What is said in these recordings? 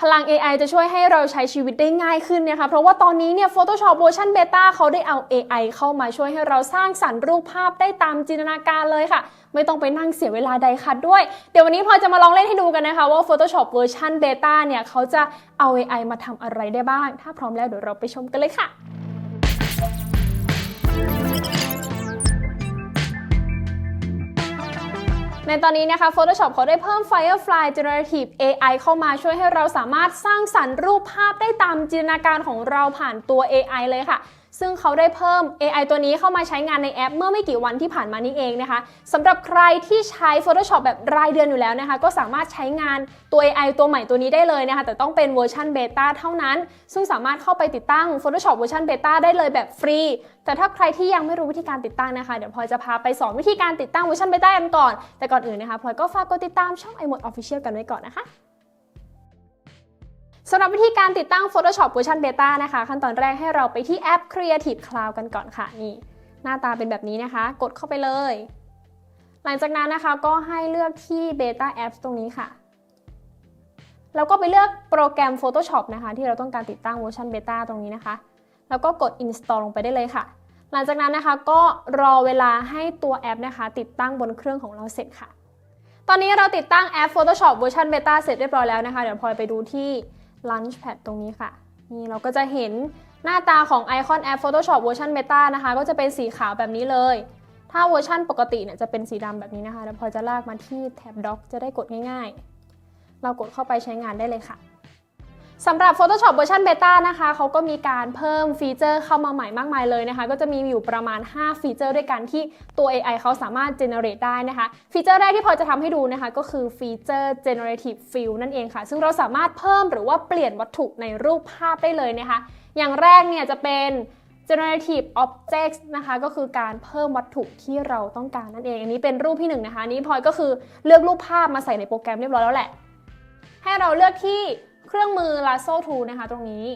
พลัง AI จะช่วยให้เราใช้ชีวิตได้ง่ายขึ้นนะคะ เพราะว่าตอนนี้เนี่ย Photoshop เวอร์ชันเบต้าเขาได้เอา AI เข้ามาช่วยให้เราสร้างสรรค์รูปภาพได้ตามจินตนาการเลยค่ะ ไม่ต้องไปนั่งเสียเวลาใดคัดด้วย เดี๋ยววันนี้พลอจะมาลองเล่นให้ดูกันนะคะ ว่า Photoshop เวอร์ชันเบต้าเนี่ยเขาจะเอา AI มาทำอะไรได้บ้าง ถ้าพร้อมแล้วเดี๋ยวเราไปชมกันเลยค่ะ ในตอนนี้นะคะ Photoshop เขาได้เพิ่ม Firefly Generative AI เข้ามาช่วยให้เราสามารถสร้างสรรค์รูปภาพได้ตามจินตนาการของเราผ่านตัว AI เลยค่ะ ซึ่งเขาได้เพิ่ม AI ตัวนี้เข้ามาใช้งานในแอป เมื่อไม่กี่วันที่ผ่านมานี้เองนะคะสำหรับใครที่ใช้ Photoshop แบบรายเดือนอยู่แล้วนะคะ ก็สามารถใช้งานตัว AI ตัวใหม่ตัวนี้ได้เลยนะคะ แต่ต้องเป็นเวอร์ชันเบต้าเท่านั้น ซึ่งสามารถเข้าไปติดตั้ง Photoshop เวอร์ชันเบต้าได้เลยแบบฟรี แต่ถ้าใครที่ยังไม่รู้วิธีการติดตั้งนะคะ เดี๋ยวพลอยจะพาไปสอนวิธีการติดตั้งเวอร์ชันเบต้ากันก่อน แต่ก่อนอื่นนะคะพลอยก็ฝากกดติดตามช่อง iMode Official กันไว้ก่อนนะคะ สำหรับวิธีการติดตั้ง Photoshop เวอร์ชันเบต้านะคะ ขั้นตอนแรกให้เราไปที่แอป Creative Cloud กันก่อนค่ะนี่ หน้าตาเป็นแบบนี้นะคะ กดเข้าไปเลย หลังจากนั้นนะคะก็ให้เลือกที่ Beta Apps ตรงนี้ค่ะ แล้วก็ไปเลือกโปรแกรม Photoshop นะคะ ที่เราต้องการติดตั้งเวอร์ชันเบต้าตรงนี้นะคะ แล้วก็กด install ลงไปได้เลยค่ะ หลังจากนั้นนะคะก็รอเวลาให้ตัวแอปนะคะ ติดตั้งบนเครื่องของเราเสร็จค่ะ ตอนนี้เราติดตั้งแอป Photoshop เวอร์ชันเบต้าเสร็จเรียบร้อยแล้วนะคะเดี๋ยวพลอยไปดูที่ Launchpad ตรงนี้ค่ะ นี่เราก็จะเห็นหน้าตาของไอคอนแอป Photoshop เวอร์ชันเบต้านะคะ ก็จะเป็นสีขาวแบบนี้เลย ถ้าเวอร์ชันปกติเนี่ยจะเป็นสีดำแบบนี้นะคะเดี๋ยวพอจะลากมาที่แท็บด็อกจะได้กดง่ายๆ เรากดเข้าไปใช้งานได้เลยค่ะ สำหรับ Photoshop เวอร์ชันเบต้านะคะเขาก็มีการเพิ่มฟีเจอร์เข้ามาใหม่มากมายเลยนะคะ ก็จะมีอยู่ประมาณ 5 ฟีเจอร์ด้วยกันที่ตัว AI เขาสามารถ generate ได้นะคะ ฟีเจอร์แรกที่พอจะทำให้ดูนะคะ ก็คือฟีเจอร์ generative fill นั่นเองค่ะ ซึ่งเราสามารถเพิ่มหรือว่าเปลี่ยนวัตถุในรูปภาพได้เลยนะคะ อย่างแรกเนี่ยจะเป็น generative objects นะคะ ก็คือการเพิ่มวัตถุที่เราต้องการนั่นเอง อันนี้เป็นรูปที่หนึ่งนะคะนนี้พลอยก็คือเลือกรูปภาพมาใส่ในโปรแกรมเรียบร้อยแล้วแหละ ให้เราเลือกที่ เครื่องมือ lasso tool นะคะ ตรงนี้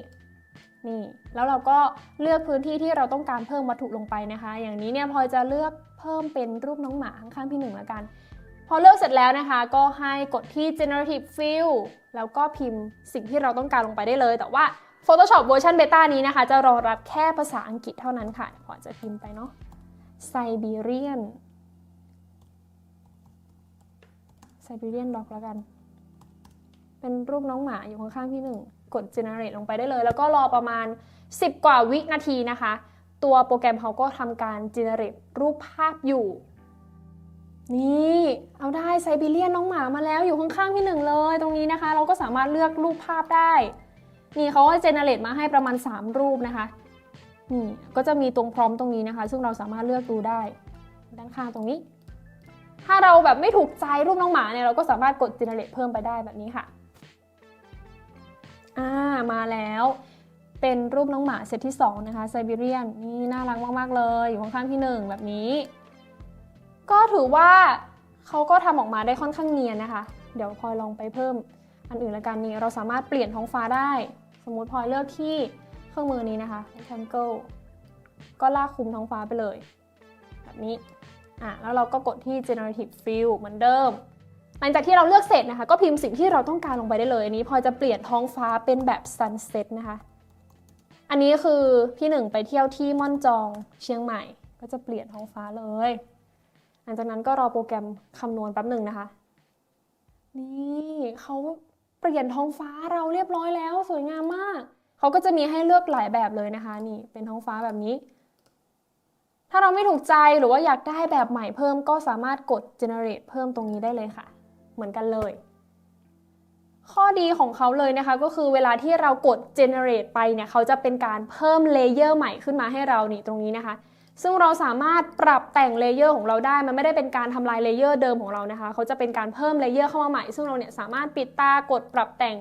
นี่แล้วเราก็เลือกพื้นที่ที่เราต้องการเพิ่มวัตถุลงไปนะคะ อย่างนี้เนี่ยพลอยจะเลือกเพิ่มเป็นรูปน้องหมาข้างๆพี่หนึ่งล้วกัน พอเลือกเสร็จแล้วนะคะ ก็ให้กดที่ generative fill แล้วก็พิมพ์สิ่งที่เราต้องการลงไปได้เลย แต่ว่า Photoshop เวอร์ชันเบต้านี้นะคะ จะรองรับแค่ภาษาอังกฤษเท่านั้นค่ะพอจะพิมพ์ไปเนาะ Siberian Siberian dog แล้วกัน เป็นรูปน้องหมาอยู่ข้างๆพี่หนึ่งกด generate ลงไปได้เลย แล้วก็รอประมาณ 10 กว่าวินาทีนะคะ ตัวโปรแกรมเขาก็ทำการ generate รูปภาพอยู่ นี่ เอาได้ไซบีเรียนน้องหมามาแล้วอยู่ข้างๆพี่หนึ่งเลย ตรงนี้นะคะ เราก็สามารถเลือกรูปภาพได้ นี่เขาก็ generate มาให้ประมาณ 3 รูปนะคะนี่ก็จะมีตรงพร้อมตรงนี้นะคะ ซึ่งเราสามารถเลือกดูได้ ด้านข้างตรงนี้ ถ้าเราแบบไม่ถูกใจรูปน้องหมาเนี่ยเราก็สามารถกด generate เพิ่มไปได้แบบนี้ค่ะ อ่ามาแล้วเป็นรูปน้องหมาเซตที่ 2 นะคะไซบีเรียนนี่น่ารักมาก ๆ เลยอยู่ข้างๆที่ 1 แบบนี้ ก็ถือว่าเขาก็ทำออกมาได้ค่อนข้างเนียนนะคะ เดี๋ยวพลอยลองไปเพิ่มอันอื่นละกันนี่เราสามารถเปลี่ยนท้องฟ้าได้ สมมุติพลอยเลือกที่เครื่องมือนี้นะคะ rectangle ก็ลากคุมท้องฟ้าไปเลย แบบนี้อะแล้วเราก็กดที่ generative fill เหมือนเดิม หลังจากที่เราเลือกเสร็จนะคะ ก็พิมพ์สิ่งที่เราต้องการลงไปได้เลยอันนี้พอจะเปลี่ยนท้องฟ้าเป็นแบบ sunset นะคะ อันนี้คือพี่หนึ่งไปเที่ยวที่ม่อนจองเชียงใหม่ ก็จะเปลี่ยนท้องฟ้าเลย หลังจากนั้นก็รอโปรแกรมคำนวณแป๊บหนึ่งนะคะ นี่เขาเปลี่ยนท้องฟ้าเราเรียบร้อยแล้ว สวยงามมาก เขาก็จะมีให้เลือกหลายแบบเลยนะคะ นี่เป็นท้องฟ้าแบบนี้ ถ้าเราไม่ถูกใจหรือว่าอยากได้แบบใหม่เพิ่มก็สามารถกด generate เพิ่มตรงนี้ได้เลยค่ะ เหมือนกันเลย ข้อดีของเขาเลยนะคะ ก็คือเวลาที่เรากด generate ไปเนี่ยเขาจะเป็นการเพิ่มเลเยอร์ใหม่ขึ้นมาให้เรานี่ตรงนี้นะคะ ซึ่งเราสามารถปรับแต่งเลเยอร์ของเราได้ มันไม่ได้เป็นการทำลายเลเยอร์เดิมของเรานะคะ เขาจะเป็นการเพิ่มเลเยอร์เข้ามาใหม่ ซึ่งเราเนี่ยสามารถปิดตากดปรับแต่ง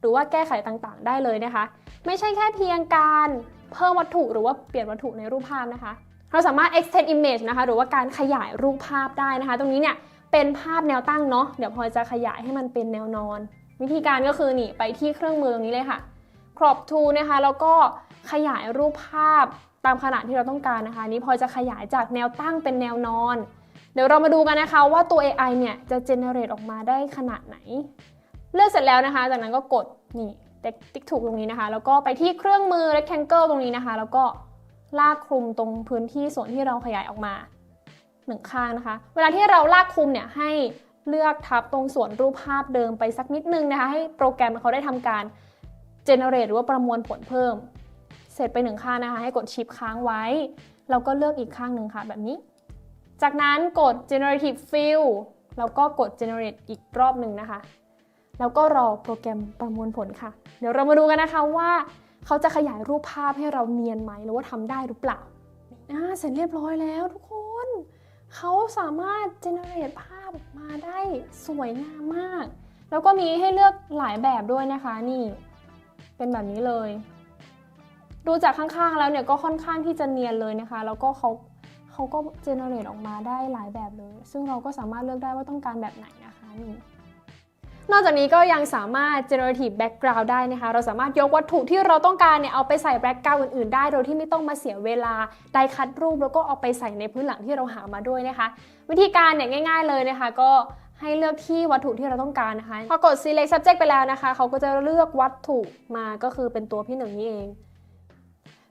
หรือว่าแก้ไขต่างๆ ได้เลยนะคะ ไม่ใช่แค่เพียงการเพิ่มวัตถุหรือว่าเปลี่ยนวัตถุในรูปภาพนะคะ เราสามารถ extend image นะคะ หรือว่าการขยายรูปภาพได้นะคะ ตรงนี้เนี่ย เป็นภาพแนวตั้งเนาะเดี๋ยวพลอยจะขยายให้มันเป็นแนวนอน วิธีการก็คือนี่ไปที่เครื่องมือตรงนี้เลยค่ะ crop tool นะคะแล้วก็ขยายรูปภาพตามขนาดที่เราต้องการนะคะ นี้พลอจะขยายจากแนวตั้งเป็นแนวนอน เดี๋ยวเรามาดูกันนะคะว่าตัว AI เนี่ยจะ generate ออกมาได้ขนาดไหน เลือกเสร็จแล้วนะคะ จากนั้นก็กดนี่ติ๊กถูกตรงนี้นะคะ แล้วก็ไปที่เครื่องมือ rectangle ตรงนี้นะคะ แล้วก็ลากคลุมตรงพื้นที่ส่วนที่เราขยายออกมา หนึ่งข้างนะคะ เวลาที่เราลากคุมเนี่ยให้เลือกทับตรงส่วนรูปภาพเดิมไปสักนิดนึงนะคะ ให้โปรแกรมเขาได้ทำการ generate หรือว่าประมวลผลเพิ่ม เสร็จไปหนึ่งข้างนะคะ ให้กดชิปค้างไว้ แล้วก็เลือกอีกข้างหนึ่งค่ะแบบนี้ จากนั้นกด generative fill แล้วก็กด generate อีกรอบหนึ่งนะคะ แล้วก็รอโปรแกรมประมวลผลค่ะ เดี๋ยวเรามาดูกันนะคะว่า เขาจะขยายรูปภาพให้เราเนียนไหมหรือว่าทำได้หรือเปล่า อ่า เสร็จเรียบร้อยแล้วทุกคน เขาสามารถเจเนเรตภาพออกมาได้สวยงามมาก แล้วก็มีให้เลือกหลายแบบด้วยนะคะนี่เป็นแบบนี้เลย ดูจากข้างๆแล้วเนี่ยก็ค่อนข้างที่จะเนียนเลยนะคะ แล้วก็เขาเขาก็เจเนเรตออกมาได้หลายแบบเลย ซึ่งเราก็สามารถเลือกได้ว่าต้องการแบบไหนนะคะนี่ นอกจากนี้ก็ยังสามารถ generative background ได้นะคะ เราสามารถยกวัตถุที่เราต้องการเนี่ยเอาไปใส่ background อื่นๆ ได้ โดยที่ไม่ต้องมาเสียเวลาได้คัดรูปแล้วก็เอาไปใส่ในพื้นหลังที่เราหามาด้วยนะคะ วิธีการเนี่ยง่าย ๆ เลยนะคะ ก็ให้เลือกที่วัตถุที่เราต้องการนะคะ พอกด select subject ไปแล้วนะคะ เขาก็จะเลือกวัตถุมาก็คือเป็นตัวพี่หนึ่งนี่เอง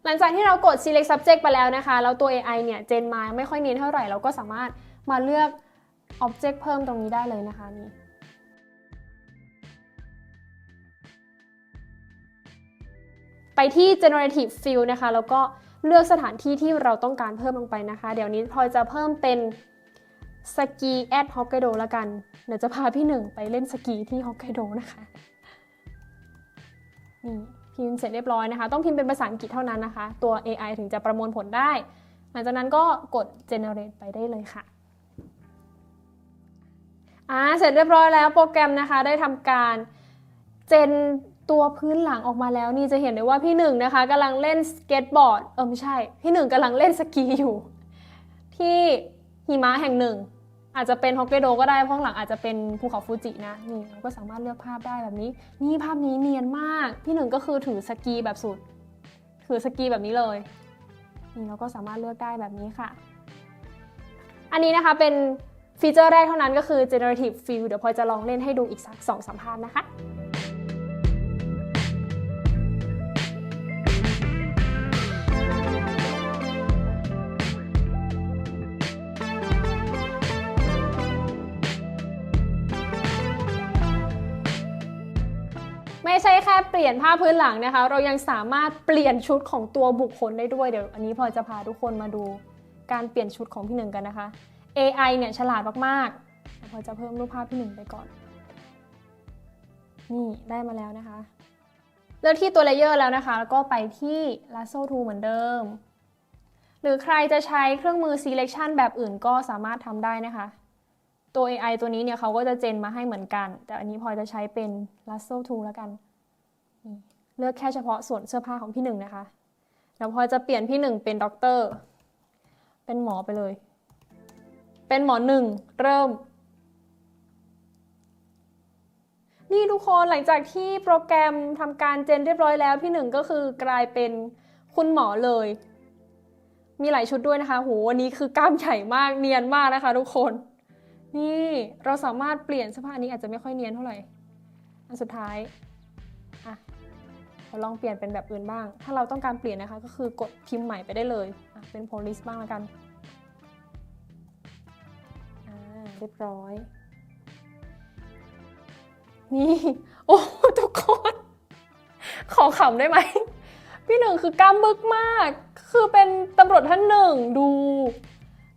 หลังจากที่เรากด select subject ไปแล้วนะคะ แล้วตัว AI เนี่ย เจนมาไม่ค่อยเนียนเท่าไหร่ เราก็สามารถมาเลือก object เพิ่มตรงนี้ได้เลยนะคะนี่ ไปที่ generative fill นะคะ แล้วก็เลือกสถานที่ที่เราต้องการเพิ่มลงไปนะคะ เดี๋ยวนี้พลอยจะเพิ่มเป็นสกี at Hokkaido ละกัน เดี๋ยวจะพาพี่หนึ่งไปเล่นสกีที่ฮอกไกโดนะคะนี่พิมพ์เสร็จเรียบร้อยนะคะ ต้องพิมพ์เป็นภาษาอังกฤษเท่านั้นนะคะ ตัว AI ถึงจะประมวลผลได้ หลังจากนั้นก็กด generate ไปได้เลยค่ะอ่าเสร็จเรียบร้อยแล้วโปรแกรมนะคะ ได้ทำการเจน ตัวพื้นหลังออกมาแล้วนี่จะเห็นได้ว่าพี่หนึ่งนะคะกำลังเล่นสเก็ตบอร์ดเออไม่ใช่ พี่หนึ่งกำลังเล่นสกีอยู่ ที่หิมะแห่งหนึ่ง อาจจะเป็นฮอกไกโดก็ได้เพราะข้างหลังอาจจะเป็นภูเขาฟูจินะนี่เราก็สามารถเลือกภาพได้แบบนี้ นี่ภาพนี้เนียนมาก พี่หนึ่งก็คือถือสกีแบบสุด ถือสกีแบบนี้เลยนี่เราก็สามารถเลือกได้แบบนี้ค่ะ อันนี้นะคะเป็นฟีเจอร์แรกเท่านั้นก็คือ generative fill เดี๋ยวพลอยจะลองเล่นให้ดูอีกสัก2-3สามภาพนะคะ ไม่ใช่แค่เปลี่ยนผ้าพื้นหลังนะคะ เรายังสามารถเปลี่ยนชุดของตัวบุคคลได้ด้วยเดี๋ยวอันนี้พลอจะพาทุกคนมาดูการเปลี่ยนชุดของพี่หนึ่งกันนะคะ AI เนี่ยฉลาดมากๆพลอยจะเพิ่มรูปภาพพี่หนึ่งไปก่อน นี่ได้มาแล้วนะคะ เลือกที่ตัวเลเยอร์แล้วนะคะ แล้วก็ไปที่ Lasso Tool เหมือนเดิม หรือใครจะใช้เครื่องมือ selection แบบอื่นก็สามารถทำได้นะคะ ตัว AI ตัวนี้เนี่ยเขาก็จะเจนมาให้เหมือนกัน แต่อันนี้พลอยจะใช้เป็น Lasso Tool แล้วกัน เลือกแค่เฉพาะส่วนเสื้อผ้าของพี่หนึ่งนะคะเดี๋ยวพลอยจะเปลี่ยนพี่หนึ่งเป็นด็อกเตอร์ เป็นหมอไปเลย เป็นหมอหนึ่งเริ่ม นี่ทุกคนหลังจากที่โปรแกรมทำการเจนเรียบร้อยแล้วพี่หนึ่งก็คือกลายเป็นคุณหมอเลย มีหลายชุดด้วยนะคะโหวันนี้คือกล้ามใหญ่มากเนียนมากนะคะ ทุกคน นี่เราสามารถเปลี่ยนเสื้อผ้านี้อาจจะไม่ค่อยเนียนเท่าไหร่ อันสุดท้ายอะเราลองเปลี่ยนเป็นแบบอื่นบ้าง ถ้าเราต้องการเปลี่ยนนะคะ ก็คือกดพิมพ์ใหม่ไปได้เลยอะเป็น police บ้างแล้วกันเรียบร้อย นี่ โอ้ ทุกคน ขอขำได้ไหม พี่หนึ่งคือกล้ามบึกมาก คือเป็นตำรวจท่านหนึ่งดู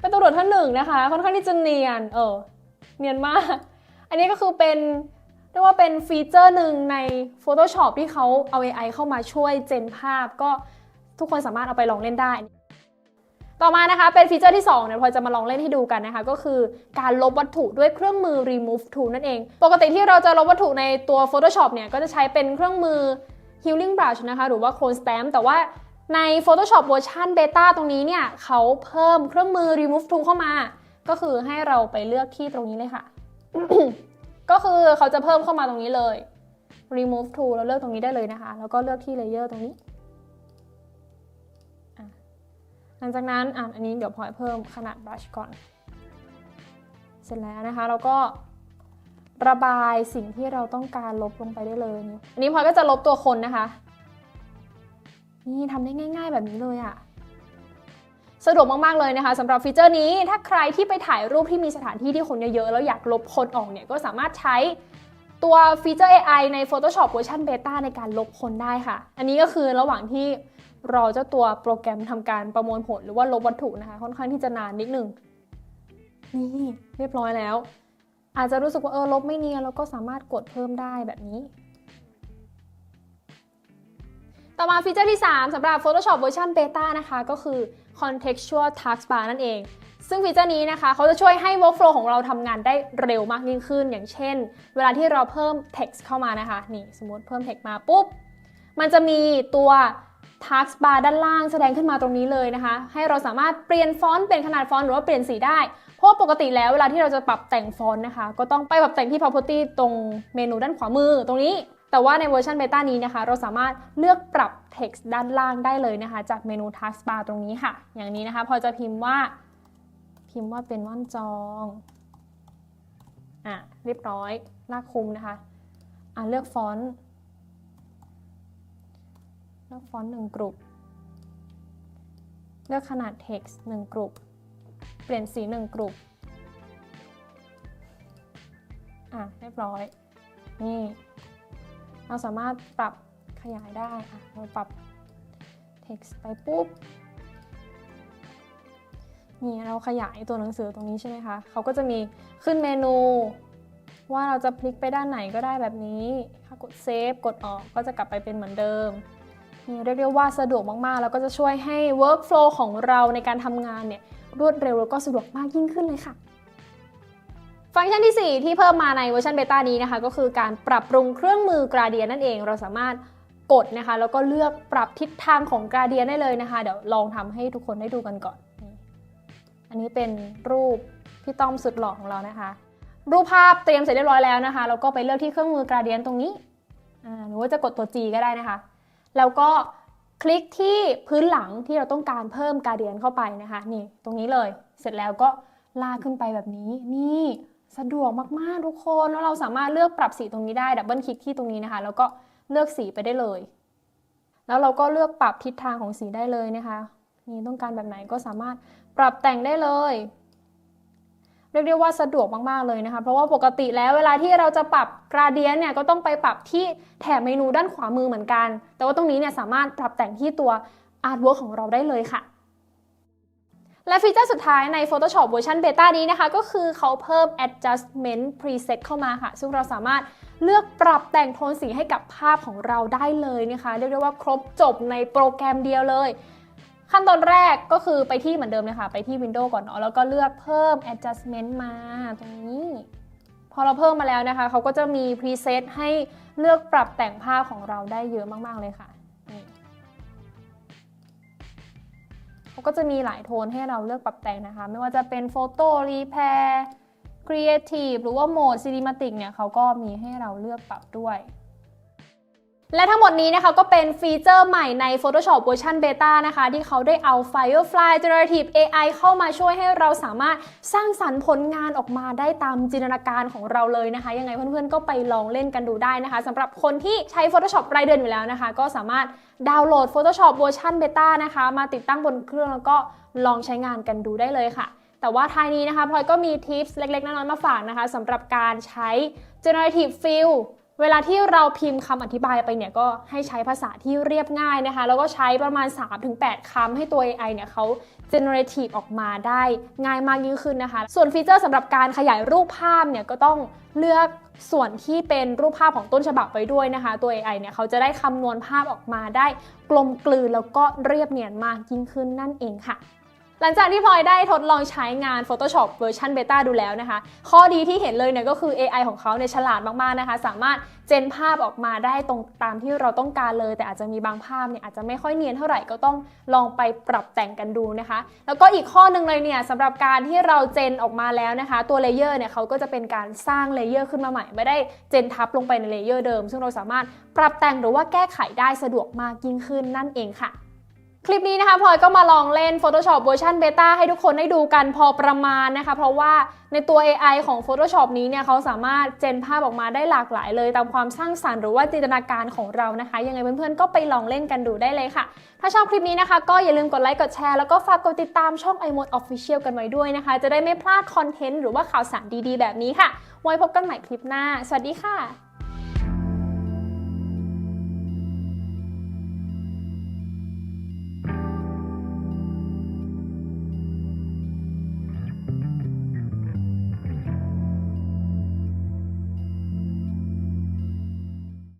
เป็นตำรวจท่านหนึ่งนะคะ ค่อนข้างที่จะเนียน เออ เนียนมาก อันนี้ก็คือเป็นเรียกว่าเป็นฟีเจอร์หนึ่งใน Photoshop ที่เขาเอา AI เข้ามาช่วยเจนภาพ ก็ทุกคนสามารถเอาไปลองเล่นได้ ต่อมานะคะเป็นฟีเจอร์ที่2เนี่ยพลอจะมาลองเล่นให้ดูกันนะคะ ก็คือการลบวัตถุด้วยเครื่องมือ remove tool นั่นเอง ปกติที่เราจะลบวัตถุในตัว Photoshop เนี่ยก็จะใช้เป็นเครื่องมือ healing brush นะคะ หรือว่า clone stamp แต่ว่า ใน Photoshop เวอร์ชัน beta ตรงนี้เนี่ยเขาเพิ่มเครื่องมือ remove tool เข้ามา ก็คือให้เราไปเลือกที่ตรงนี้เลยค่ะ ก็คือเขาจะเพิ่มเข้ามาตรงนี้เลย remove tool เราเลือกตรงนี้ได้เลยนะคะ แล้วก็เลือกที่ layer ตรงนี้ หลังจากนั้นอะอันนี้เดี๋ยวพอยเพิ่มขนาด brush ก่อน เสร็จแล้วนะคะแล้วก็ระบายสิ่งที่เราต้องการลบลงไปได้เลย อันนี้พอยก็จะลบตัวคนนะคะ นี่ทำได้ง่าย ๆ แบบนี้เลยอะสะดวกมากๆเลยนะคะสำหรับฟีเจอร์นี้ ถ้าใครที่ไปถ่ายรูปที่มีสถานที่ที่คนเยอะๆ แล้วอยากลบคนออกเนี่ยก็สามารถใช้ตัวฟีเจอร์ AI ใน Photoshop เวอร์ชันเบต้าในการลบคนได้ค่ะ อันนี้ก็คือระหว่างที่รอเจ้าตัวโปรแกรมทำการประมวลผลหรือว่าลบวัตถุนะคะ ค่อนข้างที่จะนานนิดนึง นี่เรียบร้อยแล้ว อาจจะรู้สึกว่าเออลบไม่เนียนแล้วก็สามารถกดเพิ่มได้แบบนี้ ต่อมาฟีเจอร์ที่ 3สำหรับ Photoshop เวอร์ชัน Beta นะคะ ก็คือ Contextual Taskbar นั่นเอง ซึ่งฟีเจอร์นี้นะคะเขาจะช่วยให้ workflow ของเราทำงานได้เร็วมากยิ่งขึ้น อย่างเช่น เวลาที่เราเพิ่ม text เข้ามานะคะ นี่สมมติเพิ่ม text มาปุ๊บ มันจะมีตัว Taskbar ด้านล่างแสดงขึ้นมาตรงนี้เลยนะคะ ให้เราสามารถเปลี่ยนฟอนต์เปลี่ยนขนาดฟอนต์หรือว่าเปลี่ยนสีได้ เพราะว่าปกติแล้วเวลาที่เราจะปรับแต่งฟอนต์นะคะ ก็ต้องไปปรับแต่งที่ property ตรงเมนูด้านขวามือตรงนี้ แต่ว่าในเวอร์ชันเบต้านี้นะคะ เราสามารถเลือกปรับ text ด้านล่างได้เลยนะคะ จากเมนู taskbar ตรงนี้ค่ะ อย่างนี้นะคะ พอจะพิมพ์ว่าพิมพ์ว่าเป็นว่านจองอะเรียบร้อยลากคุมนะคะอะเลือกฟอนต์เลือกฟอนต์หนึ่งกลุ่มเลือกขนาด text หนึ่งกลุ่มเปลี่ยนสีหนึ่งกลุ่มอะเรียบร้อยนี่ เราสามารถปรับขยายได้อะเราปรับ text ไปปุ๊บนี่เราขยายตัวหนังสือตรงนี้ใช่ไหมคะเขาก็จะมีขึ้นเมนู ว่าเราจะพลิกไปด้านไหนก็ได้แบบนี้ถ้ากดเซฟกดออกก็จะกลับไปเป็นเหมือนเดิมนี่เรียกได้ว่าสะดวกมากๆ แล้วก็จะช่วยให้ workflow ของเราในการทำงานเนี่ยรวดเร็วแล้วก็สะดวกมากยิ่งขึ้นเลยค่ะ ฟังก์ชันที่ 4 ที่เพิ่มมาในเวอร์ชันเบต้านี้นะคะ ก็คือการปรับปรุงเครื่องมือกราเดียนั่นเอง เราสามารถกดนะคะ แล้วก็เลือกปรับทิศทางของกราเดียได้เลยนะคะ เดี๋ยวลองทำให้ทุกคนได้ดูกันก่อน อันนี้เป็นรูปพี่ต้อมสุดหล่อของเรานะคะ รูปภาพเตรียมเสร็จเรียบร้อยแล้วนะคะ แล้วก็ไปเลือกที่เครื่องมือกราเดียนตรงนี้อ่าหรือว่าจะกดตัว G ก็ได้นะคะ แล้วก็คลิกที่พื้นหลังที่เราต้องการเพิ่มกราเดียนเข้าไปนะคะ นี่ตรงนี้เลย เสร็จแล้วก็ลากขึ้นไปแบบนี้ นี่ สะดวกมากๆทุกคนแล้วเราสามารถเลือกปรับสีตรงนี้ได้ดับเบิลคลิกที่ตรงนี้นะคะ แล้วก็เลือกสีไปได้เลย แล้วเราก็เลือกปรับทิศทางของสีได้เลยนะคะนี่ต้องการแบบไหนก็สามารถปรับแต่งได้เลยเรียกได้ว่าสะดวกมากๆเลยนะคะ เพราะว่าปกติแล้วเวลาที่เราจะปรับกราเดียนเนี่ยก็ต้องไปปรับที่แถบเมนูด้านขวามือเหมือนกัน แต่ว่าตรงนี้เนี่ยสามารถปรับแต่งที่ตัว Artwork ของเราได้เลยค่ะ และฟีเจอร์สุดท้ายใน Photoshop เวอร์ชันเบต้านี้นะคะ ก็คือเขาเพิ่ม adjustment preset เข้ามาค่ะ ซึ่งเราสามารถเลือกปรับแต่งโทนสีให้กับภาพของเราได้เลยนะคะ เรียกได้ว่าครบจบในโปรแกรมเดียวเลย ขั้นตอนแรกก็คือไปที่เหมือนเดิมเลยค่ะ ไปที่ Windows ก่อนเนาะแล้วก็เลือกเพิ่ม adjustment มาตรงนี้ พอเราเพิ่มมาแล้วนะคะ เขาก็จะมี preset ให้เลือกปรับแต่งภาพของเราได้เยอะมาก ๆ เลยค่ะ เขาก็จะมีหลายโทนให้เราเลือกปรับแต่งนะคะ ไม่ว่าจะเป็นโฟโต้รีเพร์ครีเอทีฟหรือว่าโหมดซีดิมาติกเนี่ยเขาก็มีให้เราเลือกปรับด้วย และทั้งหมดนี้นะคะก็เป็นฟีเจอร์ใหม่ใน Photoshop เวอร์ชัน Beta นะคะ ที่เขาได้เอา Firefly Generative AI เข้ามาช่วยให้เราสามารถสร้างสรรค์ผลงานออกมาได้ตามจินตนาการของเราเลยนะคะ ยังไงเพื่อนๆ ก็ไปลองเล่นกันดูได้นะคะสำหรับคนที่ใช้ Photoshop รายเดือนอยู่แล้วนะคะ ก็สามารถดาวน์โหลด Photoshop เวอร์ชัน Beta นะคะ มาติดตั้งบนเครื่องแล้วก็ลองใช้งานกันดูได้เลยค่ะแต่ว่าท้ายนี้นะคะพลอยก็มีทิปส์เล็กๆน้อยๆมาฝากนะคะสำหรับการใช้ generative fill เวลาที่เราพิมพ์คำอธิบายไปเนี่ยก็ให้ใช้ภาษาที่เรียบง่ายนะคะ แล้วก็ใช้ประมาณ 3-8 คำให้ตัว AI เนี่ยเขา generative ออกมาได้ง่ายมากยิ่งขึ้นนะคะ ส่วนฟีเจอร์สำหรับการขยายรูปภาพเนี่ยก็ต้องเลือกส่วนที่เป็นรูปภาพของต้นฉบับไว้ด้วยนะคะ ตัว AI เนี่ยเขาจะได้คำนวณภาพออกมาได้กลมกลืนแล้วก็เรียบเนียนมากยิ่งขึ้นนั่นเองค่ะ หลังจากที่พลอยได้ทดลองใช้งาน Photoshop เวอร์ชันเบต้าดูแล้วนะคะ ข้อดีที่เห็นเลยเนี่ยก็คือ AI ของเขาเนี่ยฉลาดมากๆนะคะ สามารถเจนภาพออกมาได้ตรงตามที่เราต้องการเลย แต่อาจจะมีบางภาพเนี่ยอาจจะไม่ค่อยเนียนเท่าไหร่ก็ต้องลองไปปรับแต่งกันดูนะคะ แล้วก็อีกข้อหนึ่งเลยเนี่ยสำหรับการที่เราเจนออกมาแล้วนะคะ ตัวเลเยอร์เนี่ยเขาก็จะเป็นการสร้างเลเยอร์ขึ้นมาใหม่ ไม่ได้เจนทับลงไปในเลเยอร์เดิม ซึ่งเราสามารถปรับแต่งหรือว่าแก้ไขได้สะดวกมากยิ่งขึ้นนั่นเองค่ะ คลิปนี้นะคะพลอยก็มาลองเล่น Photoshop เวอร์ชันเบต้าให้ทุกคนได้ดูกันพอประมาณนะคะ เพราะว่าในตัว AI ของ Photoshop นี้เนี่ยเขาสามารถเจนภาพออกมาได้หลากหลายเลย ตามความสร้างสรรค์หรือว่าจินตนาการของเรานะคะ ยังไงเพื่อนๆ ก็ไปลองเล่นกันดูได้เลยค่ะ ถ้าชอบคลิปนี้นะคะ ก็อย่าลืมกดไลค์กดแชร์แล้วก็ฝากกดติดตามช่อง iMode Official กันไว้ด้วยนะคะ จะได้ไม่พลาดคอนเทนต์หรือว่าข่าวสารดีๆ แบบนี้ค่ะไว้พบกันใหม่คลิปหน้า สวัสดีค่ะ